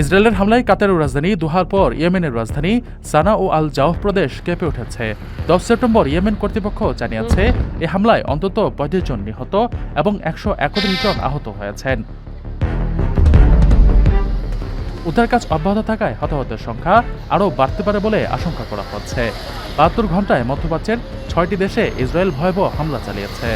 ইসরায়েলের হামলায় কাতারের রাজধানী দোহার পর ইয়েমেনের রাজধানী সানা ও আল জাওহ প্রদেশ কেঁপে উঠেছে। দশ সেপ্টেম্বর ইয়েমেন কর্তৃপক্ষ জানিয়েছে, এ হামলায় অন্তত পঁয়ত্রিশ জন নিহত এবং একশো একত্রিশ জন আহত হয়েছেন। উদ্ধার কাজ অব্যাহত থাকায় হতাহতের সংখ্যা আরও বাড়তে পারে বলে আশঙ্কা করা হচ্ছে। বাহাত্তর ঘন্টায় মধ্যপ্রাচ্যের ছয়টি দেশে ইসরায়েল ভয়াবহ হামলা চালিয়েছে।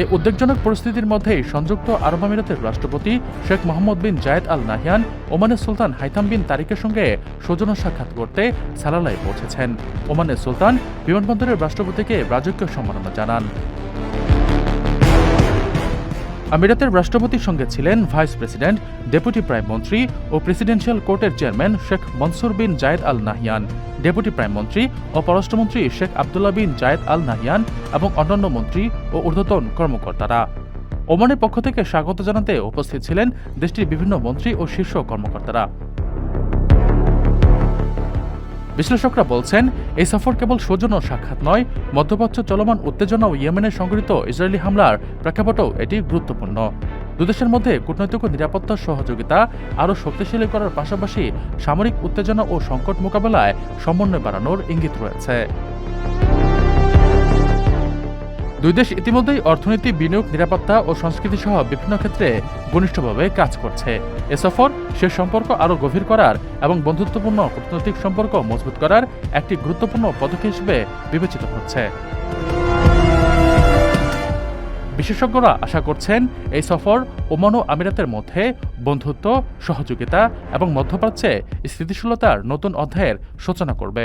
এই উদ্বেগজনক পরিস্থিতির মধ্যেই সংযুক্ত আরব আমিরাতের রাষ্ট্রপতি শেখ মোহাম্মদ বিন জায়েদ আল নাহিয়ান, ওমানের সুলতান হাইথাম বিন তারিকের সঙ্গে সৌজন্য সাক্ষাৎ করতে সালালায় পৌঁছেছেন। ওমানের সুলতান বিমানবন্দরের রাষ্ট্রপতিকে রাজকীয় সম্মাননা জানান। আমিরাতের রাষ্ট্রপতির সঙ্গে ছিলেন ভাইস প্রেসিডেন্ট, ডেপুটি প্রাইম মন্ত্রী ও প্রেসিডেন্সিয়াল কোর্টের chairman Sheikh Mansour bin Zayed Al Nahyan, deputy prime মন্ত্রী ও পররাষ্ট্রমন্ত্রী শেখ আবদুল্লাহ বিন জায়েদ আল নাহিয়ান এবং অন্যান্য মন্ত্রী ও ঊর্ধ্বতন কর্মকর্তারা। ওমানের পক্ষ থেকে স্বাগত জানাতে উপস্থিত ছিলেন দেশটির বিভিন্ন মন্ত্রী ও শীর্ষ কর্মকর্তারা। বিশ্লেষকরা বলছেন, এই সফর কেবল সৌজন্য সাক্ষাৎ নয়, মধ্যপ্রাচ্য চলমান উত্তেজনা ও ইয়েমেনে সংঘটিত ইসরায়েলি হামলার প্রেক্ষাপটেও এটি গুরুত্বপূর্ণ। দুদেশের মধ্যে কূটনৈতিক ও নিরাপত্তা সহযোগিতা আরও শক্তিশালী করার পাশাপাশি সামরিক উত্তেজনা ও সংকট মোকাবেলায় সমন্বয় বাড়ানোর ইঙ্গিত রয়েছে। দুই দেশ ইতিমধ্যেই অর্থনীতি, বিনিয়োগ, নিরাপত্তা ও সংস্কৃতি সহ বিভিন্ন ক্ষেত্রে ঘনিষ্ঠভাবে কাজ করছে। এ সফর সে সম্পর্ক আরও গভীর করার এবং বন্ধুত্বপূর্ণ কূটনৈতিক সম্পর্ক মজবুত করার একটি গুরুত্বপূর্ণ পদক্ষেপ হিসেবে বিবেচিত হচ্ছে। বিশেষজ্ঞরা আশা করছেন এই সফর ওমান আমিরাতের মধ্যে বন্ধুত্ব, সহযোগিতা এবং মধ্যপ্রাচ্যে স্থিতিশীলতার নতুন অধ্যায়ের সূচনা করবে।